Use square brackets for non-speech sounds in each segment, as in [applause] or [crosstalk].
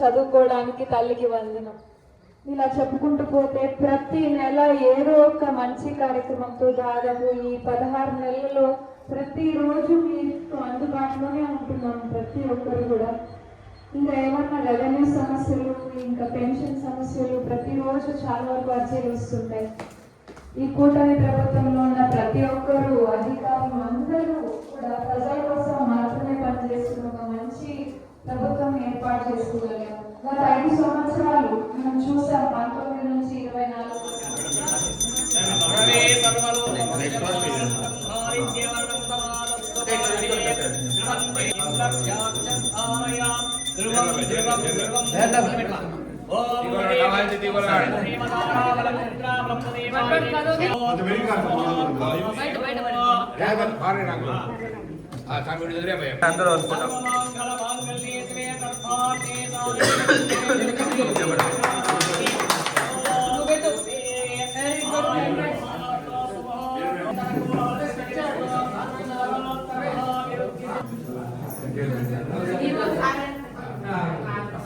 చదువుకోవడానికి తల్లికి వందనం. ఇలా చెప్పుకుంటూ పోతే ప్రతి నెల ఏదో ఒక మంచి కార్యక్రమంతో దాదాపు ఈ పదహారు నెలల్లో ప్రతిరోజు మీకు అందుబాటులోనే ఉంటున్నాం ప్రతి ఒక్కరు కూడా. ఇంకా ఏమన్నా రెవెన్యూ సమస్యలు ఇంకా పెన్షన్ సమస్యలు ప్రతిరోజు చాలా వరకు అర్జీలు వస్తుంటాయి. ఈ కూటమి ప్రభుత్వంలో ఉన్న ప్రతి ఒక్కరు అధికారులు అందరూ కూడా ప్రజల కోసం అందరూ అనుకుంటాం.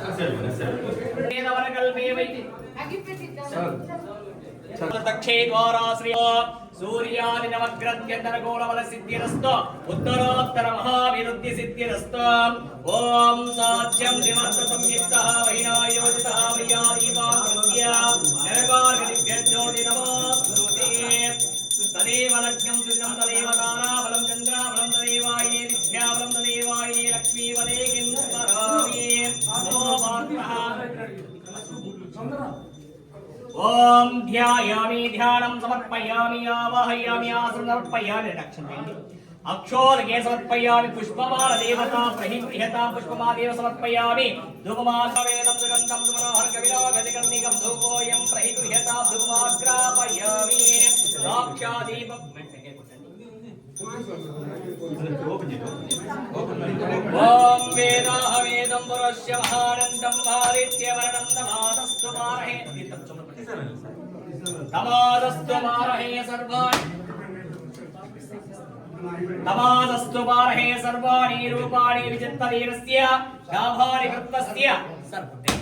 దక్షే ద్వారా శ్రీ సూర్యాది నవగ్రహ్యంతరగోళవల సిద్ధిరస్తో ఉత్తరోత్తర మహావిరుద్ధి సిద్ధిరస్తో ఓం సాధ్యం నివర్తతం యుక్త వైనాయోజిత ప్రియాదీపాంగస్య నరగార్గదిభ్యజ్యోతి ఓం ధ్యాయామి ధ్యానం సమర్పయామి ఆవాహయామి ఆసనం సమర్పయామి రక్షణ అక్షోరగే సమర్పయామి పుష్పమాల దేవత ప్రహిత పుష్పమాదేవ సమర్పయామి. ధూపమాసవేదం సుగంధం సుమనోహర కవిరాగతికర్ణికం ధూపోయం ప్రహిత ధూపమాగ్రాపయామి సాక్షాదీపం ఓం వేదాహ వేదం పురుష్య మహానందం భారిత్యవర్ణం తమాదస్తు మారహే తమాదస్తు మారహే సర్వాణి తమాదస్తు మారహే సర్వాణి రూపాణి విచిత్తవీరస్య శాభాని కృత్వస్య సర్వతే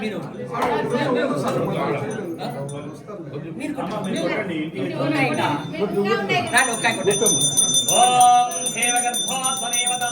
మీరు ఓం దేవగర్భోత్మదేవత స్వరూపదేవతాయ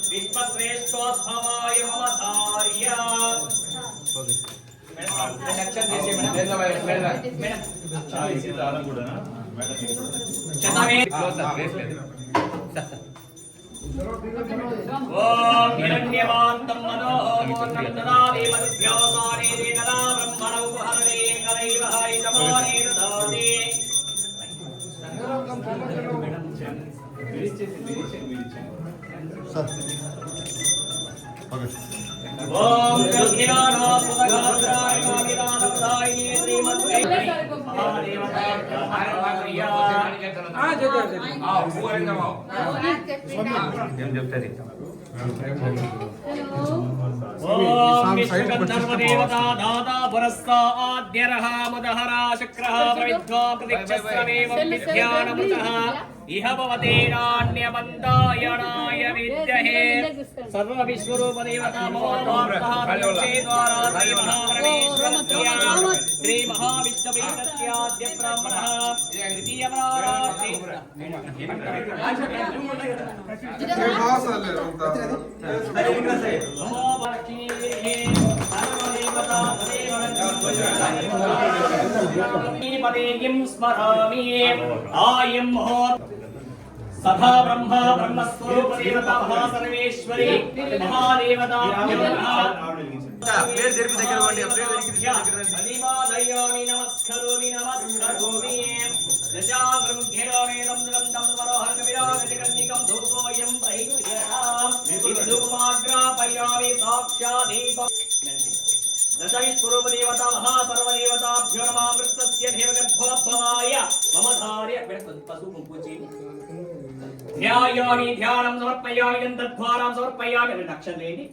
విశ్వశ్రేష్ఠోద్భవాయ మమ ధార్య ఓం హిరణ్యవాంతం మనోహోమోన్నం దదామి మధ్యోసానే కదా బ్రహ్మణ ఉపహరణే కదైవ హరితమానే దదామి సార్ ఏం చెప్తారు ఓం విశ్వగంధర్వదేవతా దాతా పురస్సాద్యరః ముదహరా శుక్రः ప్రవిద్వా ప్రతిక్షస్రమేవం విద్యానమృతः ఇహ భవతేనాన్యమంతాయణాయ విద్యహే సర్వవిశ్వరూపదేవతా మమోవార్తः ప్రత్యే ద్వారా శ్రీ మహాపరమేశ్వరస్య శ్రీ సదా బ్రహ్మ బ్రహ్మస్వరూప దేవత మహాసర్వేశ్వరి మహాదేవత ప్లేట్ జరిపి దగ్గర. ఆ ప్లేట్ జరిపి దగ్గర రండి. ధన్యవాదయామి నమస్కరోమి నమస్కరోమి. దశాగ్రముఖ్యరామేదం దురంతం మనోహర కవిరాగతికర్ణికం ధూపోయం ప్రహితుర్యతాం ధూమాగ్రాపయామి సాక్షాదీపం దశవిశ్వరూపదేవత మహాసర్వదేవతాభ్యో నమామృతస్య దేవగర్భోద్భవాయ మమ ధార్య పశువు పూజి ధ్యాయామి ధ్యానం సమర్పయామి గంధద్వారాం సమర్పయామి రెండు అక్షరం ఏంటి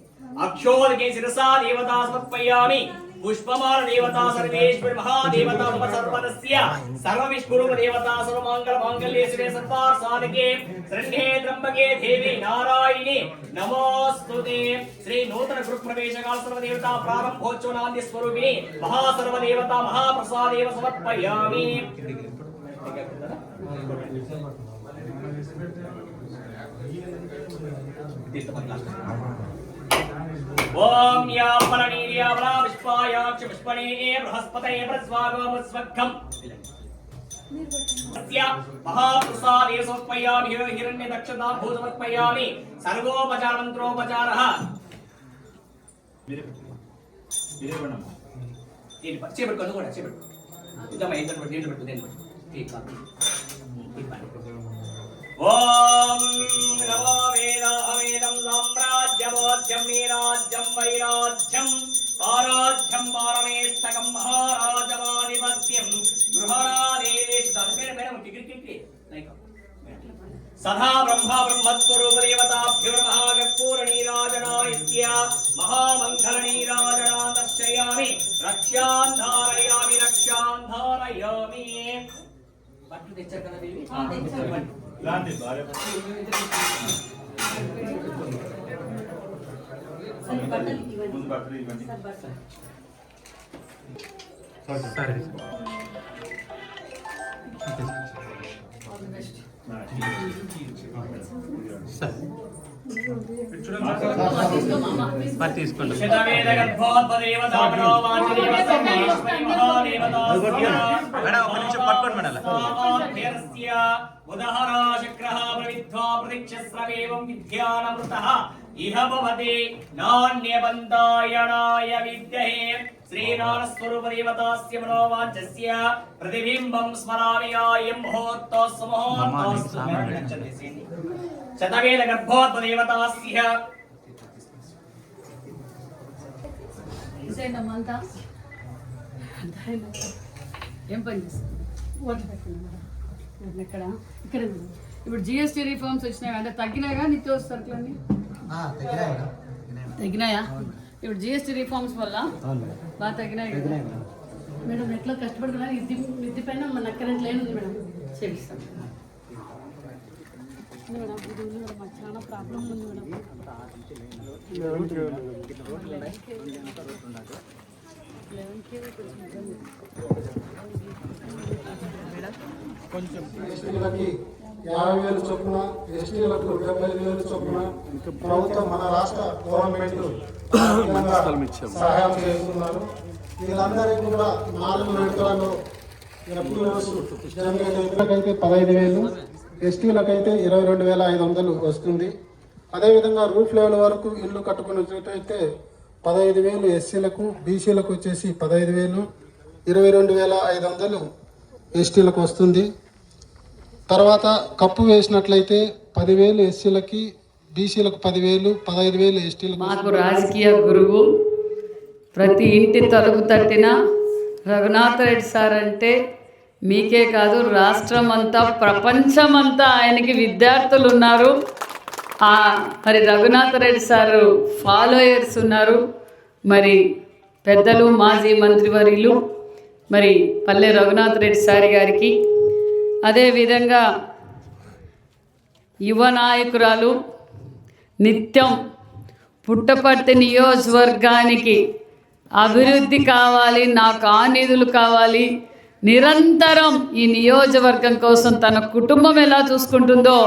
అక్షోదకే శిరసా దేవతా సమర్పయామి పుష్పమాల దేవతా సర్వేశ్వరి మహాదేవతా మమ సర్వదస్య సర్వ విష్ణురూప దేవతా సర్వ మంగళ శివే సర్వార్ సాధకే శరణ్యే త్రంబకే దేవి నారాయణి నమోస్తుతే శ్రీ నూతన గృహ ప్రవేశ కాల సర్వదేవతా ప్రారంభోత్సవనాంది స్వరూపిణి మహాసర్వదేవతా మహాప్రసాదేవ సమర్పయామి ఓం యాపలనీర్యావలా విశ్వాయాక్ష పుష్పణీనే బృహస్పతయే ప్రస్వాగోముస్వగ్గం సత్య మహాప్రసాదే సమర్పయామి హిరణ్య దక్షతా భూ సమర్పయామి సర్వోపచారమంత్రోపచారః దీన్ని ప- చేపట్టు కన్ను కూడా చేపట్టు ఇదమ్మా ఏంటంటే పెట్టు దీంట్లో పెట్టు దీంట్లో పెట్టు ఈ కాదు. ఈ పని. ఓం సామ్రాజ్యమోద్యం నీరాజ్యం వైరాజ్యం. ఆరాధ్యం పారమేష్టకం మహారాజమాధిపత్యం గృహరాదేశ పేరు పేరు టికి టికి లైక్. సదా బ్రహ్మ బ్రహ్మత్వరూపదేవతాభ్యో మహాగర్పూరణీరాజనాయస్య మహామంగళనీరాజనా దర్శయామి రక్ష్యాన్ ధారయామి రక్ష్యాన్ ధారయామి. బట్టలు తెచ్చారు కదా దేవి? ఇవ్వండి. మరి తీసుకోండి. మేడం, ఒక నిమిషం పట్టుకోండి మేడం. అలా. ఇహ భవతి నాణ్యబంధాయణాయ విద్యహే. శ్రీనారస్వరూపదేవతాస్య మనోవాంఛస్య ప్రతిబింబం స్మరామి ముహూర్తోస్సు ముహూర్తోస్సు శతవేద గర్భోద్భదేవతాస్య. ఏం పని ఇక్కడ. ఇప్పుడు జిఎస్టీ రిఫార్మ్స్ వచ్చినాయి అంటే తగ్గినాయిగా నిత్యావసర సరుకులన్నీ? తగ్గినాయా ఇప్పుడు జిఎస్టీ రిఫార్మ్స్ వల్ల బాగా తగ్గినాయి మేడం. ఎట్లా కష్టపడుతున్నారు ఇది మిద్ది పైన మన కరెంట్ లైన్ ఉంది మేడం. చేపిస్తాం. మేడం ఇది ఉంది మేడం మాకు చాలా ప్రాబ్లం ఉంది మేడం. ఎస్టీలకి యాభై వేలు చొప్పున ఎస్టీలకు డెబ్బై వేలు చొప్పున ప్రభుత్వం మన రాష్ట్ర గవర్నమెంట్ [coughs] సహాయం చేస్తున్నారు. వీళ్ళందరికీ కూడా నాలుగు విడతలలో అయితే పదహైదు వేలు ఎస్టీలకైతే ఇరవై రెండు వేల ఐదు వందలు వస్తుంది. అదేవిధంగా రూఫ్ లెవెల్ వరకు ఇల్లు కట్టుకున్నట్లయితే పదహైదు వేలు ఎస్సీలకు బీసీలకు వచ్చేసి పదహైదు వేలు ఇరవై రెండు వేల ఐదు వందలు ఎస్టీలకు వస్తుంది. తర్వాత కప్పు వేసినట్లయితే పదివేలు ఎస్సీలకి బీసీలకు పదివేలు పదహైదు వేలు ఎస్టీలకు. మాకు రాజకీయ గురువు. ప్రతి ఇంటి తలుపు తట్టిన రఘునాథ రెడ్డి సార్ అంటే మీకే కాదు రాష్ట్రం అంతా ప్రపంచమంతా ఆయనకి విద్యార్థులు ఉన్నారు మరి రఘునాథ రెడ్డి సారు ఫాలోయర్స్ ఉన్నారు. మరి పెద్దలు మాజీ మంత్రివర్యులు మరి పల్లె రఘునాథ్ రెడ్డి సారి గారికి అదేవిధంగా యువ నాయకురాలు నిత్యం పుట్టపర్తి నియోజకవర్గానికి అభివృద్ధి కావాలి నాకు ఆ నిధులు కావాలి. నిరంతరం ఈ నియోజకవర్గం కోసం తన కుటుంబం ఎలా చూసుకుంటుందో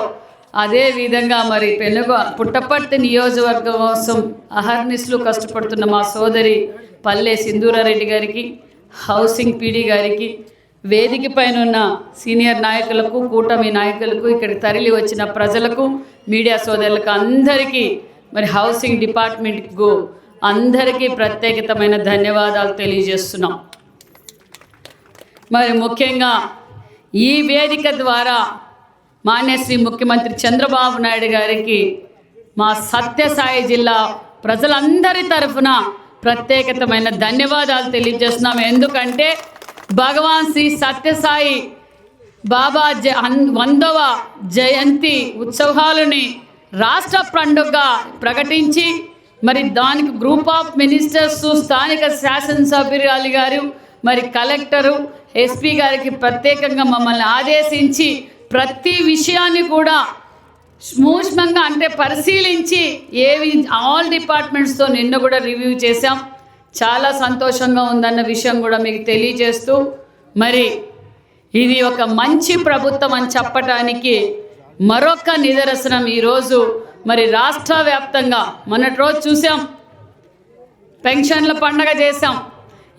అదే విధంగా మరి పెనుగ పుట్టపర్తి నియోజకవర్గం కోసం అహర్నిస్లు కష్టపడుతున్న మా సోదరి పల్లె సింధూరారెడ్డి గారికి హౌసింగ్ పీడీ గారికి వేదిక పైన ఉన్న సీనియర్ నాయకులకు కూటమి నాయకులకు ఇక్కడికి తరలి వచ్చిన ప్రజలకు మీడియా సోదరులకు అందరికీ మరి హౌసింగ్ డిపార్ట్మెంట్కు అందరికీ ప్రత్యేకతమైన ధన్యవాదాలు తెలియజేస్తున్నాం. మరి ముఖ్యంగా ఈ వేదిక ద్వారా మాన్యశ్రీ ముఖ్యమంత్రి చంద్రబాబు నాయుడు గారికి మా సత్యసాయి జిల్లా ప్రజలందరి తరఫున ప్రత్యేకతమైన ధన్యవాదాలు తెలియజేస్తున్నాం. ఎందుకంటే భగవాన్ శ్రీ సత్యసాయి బాబా జ వందవ జయంతి ఉత్సవాలని రాష్ట్ర పండుగగా ప్రకటించి మరి దానికి గ్రూప్ ఆఫ్ మినిస్టర్స్ స్థానిక శాసనసభ్యురాలు గారు మరి కలెక్టరు ఎస్పీ గారికి ప్రత్యేకంగా మమ్మల్ని ఆదేశించి ప్రతి విషయాన్ని కూడా సూక్ష్మంగా అంటే పరిశీలించి ఏవి ఆల్ డిపార్ట్మెంట్స్తో నిన్న కూడా రివ్యూ చేశాం. చాలా సంతోషంగా ఉందన్న విషయం కూడా మీకు తెలియజేస్తూ మరి ఇది ఒక మంచి ప్రభుత్వం అని చెప్పటానికి మరొక నిదర్శనం ఈరోజు మరి రాష్ట్ర వ్యాప్తంగా మొన్నటి రోజు చూసాం పెన్షన్ల పండగ చేశాం.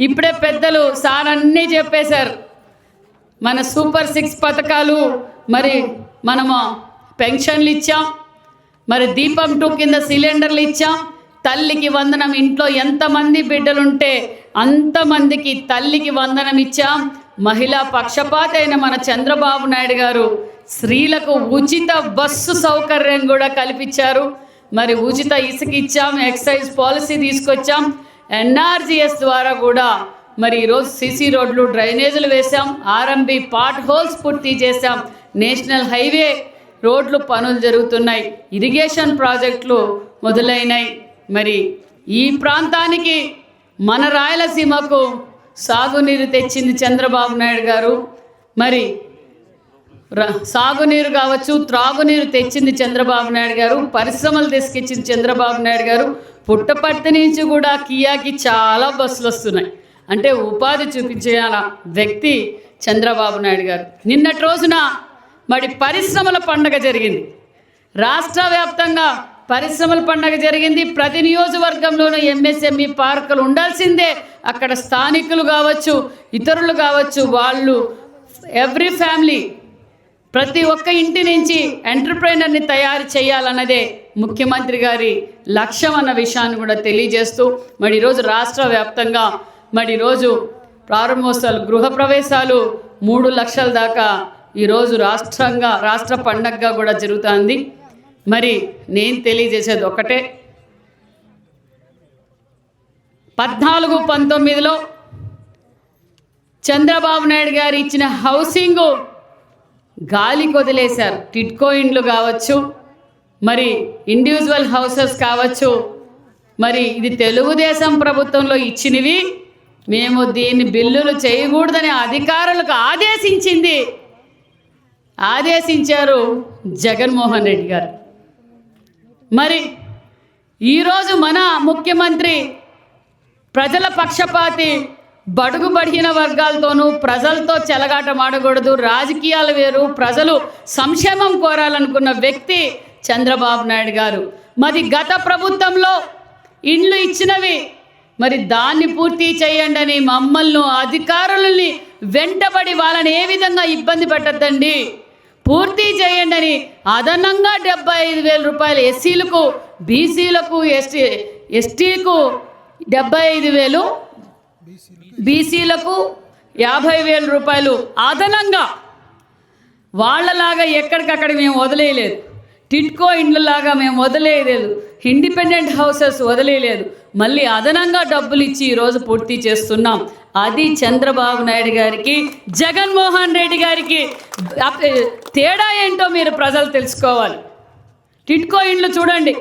ఇప్పుడే పెద్దలు సార్ అన్నీ చెప్పేశారు. మన సూపర్ సిక్స్ పథకాలు మరి మనము పెన్షన్లు ఇచ్చాం మరి దీపం టూ కింద సిలిండర్లు ఇచ్చాం తల్లికి వందనం ఇంట్లో ఎంతమంది బిడ్డలుంటే అంతమందికి తల్లికి వందనం ఇచ్చాం. మహిళా పక్షపాత అయిన మన చంద్రబాబు నాయుడు గారు స్త్రీలకు ఉచిత బస్సు సౌకర్యం కూడా కల్పించారు. మరి ఉచిత ఇసుక ఇచ్చాం ఎక్సైజ్ పాలసీ తీసుకొచ్చాం. ఎన్ఆర్జిఎస్ ద్వారా కూడా మరి ఈరోజు సిసి రోడ్లు డ్రైనేజీలు వేశాం. ఆర్ఎంబి పాట్ హోల్స్ పూర్తి చేశాం. నేషనల్ హైవే రోడ్లు పనులు జరుగుతున్నాయి. ఇరిగేషన్ ప్రాజెక్టులు మొదలైనాయి. మరి ఈ ప్రాంతానికి మన రాయలసీమకు సాగునీరు తెచ్చింది చంద్రబాబు నాయుడు గారు. మరి సాగునీరు కావచ్చు త్రాగునీరు తెచ్చింది చంద్రబాబు నాయుడు గారు. పరిశ్రమలు తీసుకొచ్చింది చంద్రబాబు నాయుడు గారు. పుట్టపర్తి నుంచి కూడా కియాకి చాలా బస్సులు వస్తున్నాయి. అంటే ఉపాధి చూపించే వ్యక్తి చంద్రబాబు నాయుడు గారు. నిన్నటి రోజున మరి పరిశ్రమల పండగ జరిగింది. రాష్ట్ర వ్యాప్తంగా పరిశ్రమల పండగ జరిగింది. ప్రతి నియోజకవర్గంలోనూ ఎంఎస్ఎంఈ పార్కులు ఉండాల్సిందే. అక్కడ స్థానికులు కావచ్చు ఇతరులు కావచ్చు వాళ్ళు ఎవ్రీ ఫ్యామిలీ ప్రతి ఒక్క ఇంటి నుంచి ఎంటర్ప్రైనర్ని తయారు చేయాలన్నదే ముఖ్యమంత్రి గారి లక్ష్యం అన్న విషయాన్ని కూడా తెలియజేస్తూ మరి ఈరోజు రాష్ట్ర వ్యాప్తంగా మరి ఈరోజు ప్రారంభోత్సవాలు గృహప్రవేశాలు మూడు లక్షల దాకా ఈరోజు రాష్ట్రంగా రాష్ట్ర పండగగా కూడా జరుగుతుంది. మరి నేను తెలియజేసేది ఒకటే పద్నాలుగు పంతొమ్మిదిలో చంద్రబాబు నాయుడు గారు ఇచ్చిన హౌసింగ్ గాలికి వదిలేశారు. టిట్కో ఇండ్లు కావచ్చు మరి ఇండివిజువల్ హౌసెస్ కావచ్చు మరి ఇది తెలుగుదేశం ప్రభుత్వంలో ఇచ్చినవి. మేము దీన్ని బిల్లులు చేయకూడదని అధికారులకు ఆదేశించింది. ఆదేశించారు జగన్మోహన్ రెడ్డి గారు. మరి ఈరోజు మన ముఖ్యమంత్రి ప్రజల పక్షపాతి బడుగు బడిగిన వర్గాలతోనూ ప్రజలతో చెలగాటమాడకూడదు రాజకీయాలు వేరు ప్రజలు సంక్షేమం కోరాలనుకున్న వ్యక్తి చంద్రబాబు నాయుడు గారు. మరి గత ప్రభుత్వంలో ఇండ్లు ఇచ్చినవి మరి దాన్ని పూర్తి చేయండి అని మమ్మల్ని అధికారులని వెంటబడి వాళ్ళని ఏ విధంగా ఇబ్బంది పెట్టద్దండి? పూర్తి చేయండి అని అదనంగా డెబ్బై ఐదు వేల రూపాయలు ఎస్సీలకు బీసీలకు ఎస్టీ ఎస్టీలకు డెబ్బై ఐదు వేలు బీసీలకు యాభై వేల రూపాయలు అదనంగా. వాళ్ళలాగా ఎక్కడికక్కడ మేము వదిలేయలేదు. టిట్కో ఇండ్లలాగా మేము వదిలేయలేదు. Independent houses వదిలేయలేదు. మళ్ళీ అదనంగా డబ్బులు ఇచ్చి ఈరోజు పూర్తి చేస్తున్నాం. అది చంద్రబాబు నాయుడు గారికి జగన్మోహన్ రెడ్డి గారికి తేడా ఏంటో మీరు ప్రజలు తెలుసుకోవాలి. టిట్కో ఇండ్లు చూడండి.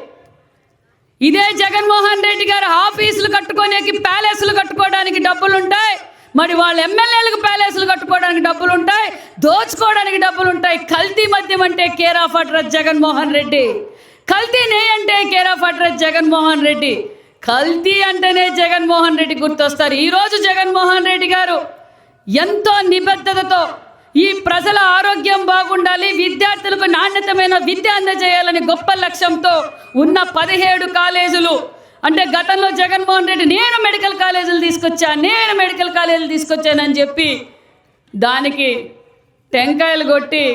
ఇదే జగన్మోహన్ రెడ్డి గారు ఆఫీసులు కట్టుకోనేకి ప్యాలెస్లు కట్టుకోవడానికి డబ్బులు ఉంటాయి మరి వాళ్ళ ఎమ్మెల్యేలకు ప్యాలెస్లు కట్టుకోవడానికి డబ్బులు ఉంటాయి దోచుకోవడానికి డబ్బులు ఉంటాయి కల్తీ మద్యం అంటే care of address Jaganmohan Reddy. కల్తీ నే అంటే care of address Jaganmohan Reddy. కల్తీ అంటేనే జగన్మోహన్ రెడ్డి గుర్తొస్తారు. ఈరోజు జగన్మోహన్ రెడ్డి గారు ఎంతో నిబద్ధతతో ఈ ప్రజల ఆరోగ్యం బాగుండాలి విద్యార్థులకు నాణ్యతమైన విద్య అందజేయాలని గొప్ప లక్ష్యంతో ఉన్న పదిహేడు కాలేజీలు. అంటే గతంలో జగన్మోహన్ రెడ్డి నేను మెడికల్ కాలేజీలు తీసుకొచ్చా నేను మెడికల్ కాలేజీలు తీసుకొచ్చానని చెప్పి దానికి టెంకాయలు కొట్టి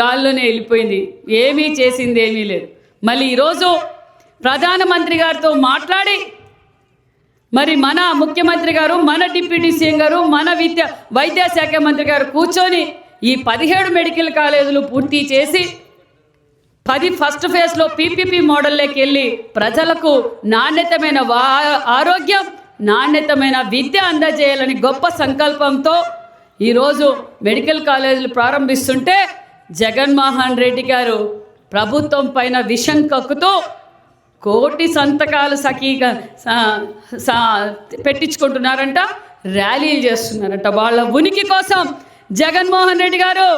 గాల్లోనే వెళ్ళిపోయింది. ఏమీ చేసింది ఏమీ లేదు. మళ్ళీ ఈరోజు ప్రధానమంత్రి గారితో మాట్లాడి మరి మన ముఖ్యమంత్రి గారు మన డిప్యూటీ సీఎం గారు మన విద్య వైద్య శాఖ మంత్రి గారు కూర్చొని ఈ పదిహేడు మెడికల్ కాలేజీలు పూర్తి చేసి పది ఫస్ట్ ఫేజ్లో పీపీపీ మోడల్లోకి వెళ్ళి ప్రజలకు నాణ్యతమైన వా ఆరోగ్యం నాణ్యతమైన విద్య అందజేయాలని గొప్ప సంకల్పంతో ఈరోజు మెడికల్ కాలేజీలు ప్రారంభిస్తుంటే జగన్మోహన్ రెడ్డి గారు ప్రభుత్వం పైన విషం కక్కుతూ కోటి సంతకాలు సఖీగా సా- పెట్టించుకుంటున్నారంట ర్యాలీలు చేస్తున్నారంట. వాళ్ళ ఉనికి కోసం జగన్మోహన్ రెడ్డి గారు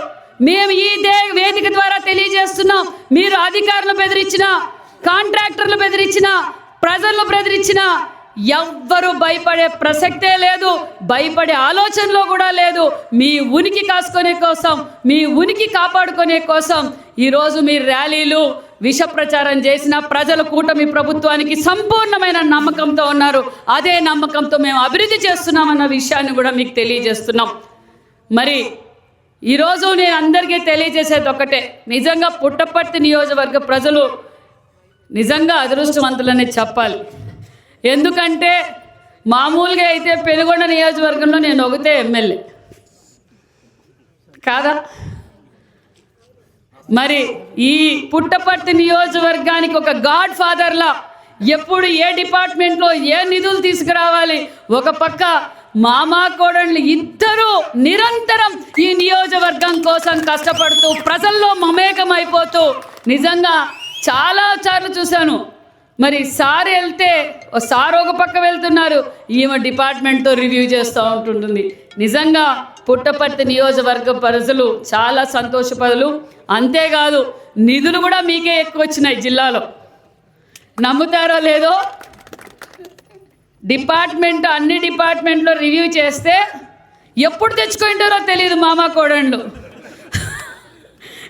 మేము ఈ దే వేదిక ద్వారా తెలియజేస్తున్నాం. మీరు అధికారులు బెదిరించిన కాంట్రాక్టర్లు బెదిరించిన ప్రజలను బెదిరించిన ఎవ్వరు భయపడే ప్రసక్తే లేదు భయపడే ఆలోచనలో కూడా లేదు. మీ ఉనికి కాసుకునే కోసం మీ ఉనికి కాపాడుకునే కోసం ఈరోజు మీ ర్యాలీలు విష ప్రచారం చేసిన ప్రజల కూటమి ప్రభుత్వానికి సంపూర్ణమైన నమ్మకంతో ఉన్నారు. అదే నమ్మకంతో మేము అభివృద్ధి చేస్తున్నామన్న విషయాన్ని కూడా మీకు తెలియజేస్తున్నాం. మరి ఈరోజు నేను అందరికీ తెలియజేసేది ఒకటే. నిజంగా పుట్టపర్తి నియోజకవర్గ ప్రజలు నిజంగా అదృష్టవంతులని చెప్పాలి. ఎందుకంటే మామూలుగా అయితే పెనుగొండ నియోజకవర్గంలో నేను ఒకతే ఎమ్మెల్యే. కాదా? మరి ఈ పుట్టపర్తి నియోజకవర్గానికి ఒక గాడ్ ఫాదర్లా ఎప్పుడు ఏ డిపార్ట్మెంట్లో ఏ నిధులు తీసుకురావాలి? ఒక పక్క మామా కోడళ్ళు ఇద్దరూ నిరంతరం ఈ నియోజకవర్గం కోసం కష్టపడుతూ ప్రజల్లో మమేకమైపోతూ నిజంగా చాలా సార్లు చూశాను. మరి సార్ వెళ్తే ఓ సార్ ఒక పక్క వెళ్తున్నారు ఈమె డిపార్ట్మెంట్తో రివ్యూ చేస్తూ ఉంటుంటుంది. నిజంగా పుట్టపర్తి నియోజకవర్గ ప్రజలు చాలా సంతోషపదులు. అంతేకాదు నిధులు కూడా మీకే ఎక్కువ వచ్చినాయి జిల్లాలో. నమ్ముతారో లేదో డిపార్ట్మెంట్ అన్ని డిపార్ట్మెంట్లో రివ్యూ చేస్తే ఎప్పుడు తెచ్చుకుంటారో తెలియదు మామ కోడళ్ళు.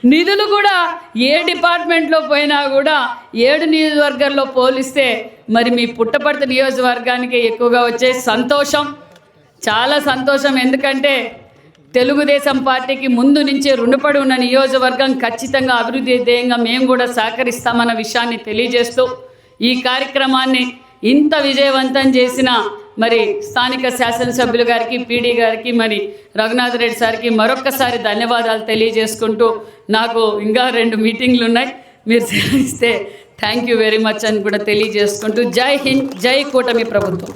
నిధులు కూడా ఏ డిపార్ట్మెంట్లో పోయినా కూడా ఏడు నియోజకవర్గాల్లో పోలిస్తే మరి మీ పుట్టపర్తి నియోజకవర్గానికి ఎక్కువగా వచ్చే సంతోషం చాలా సంతోషం. ఎందుకంటే తెలుగుదేశం పార్టీకి ముందు నుంచే రుణపడి ఉన్న నియోజకవర్గం ఖచ్చితంగా అభివృద్ధి ధ్యేయంగా మేము కూడా సహకరిస్తామన్న విషయాన్ని తెలియజేస్తూ ఈ కార్యక్రమాన్ని ఇంత విజయవంతం చేసిన మరి స్థానిక శాసనసభ్యులు గారికి పీడీ గారికి మరి రఘునాథ్ రెడ్డి సార్కి మరొక్కసారి ధన్యవాదాలు తెలియజేసుకుంటూ నాకు ఇంకా రెండు మీటింగ్లు ఉన్నాయి. మీరు సెలవిస్తే థ్యాంక్ యూ వెరీ మచ్ అని కూడా తెలియజేసుకుంటూ జై హింద్ జై కూటమి ప్రభుత్వం.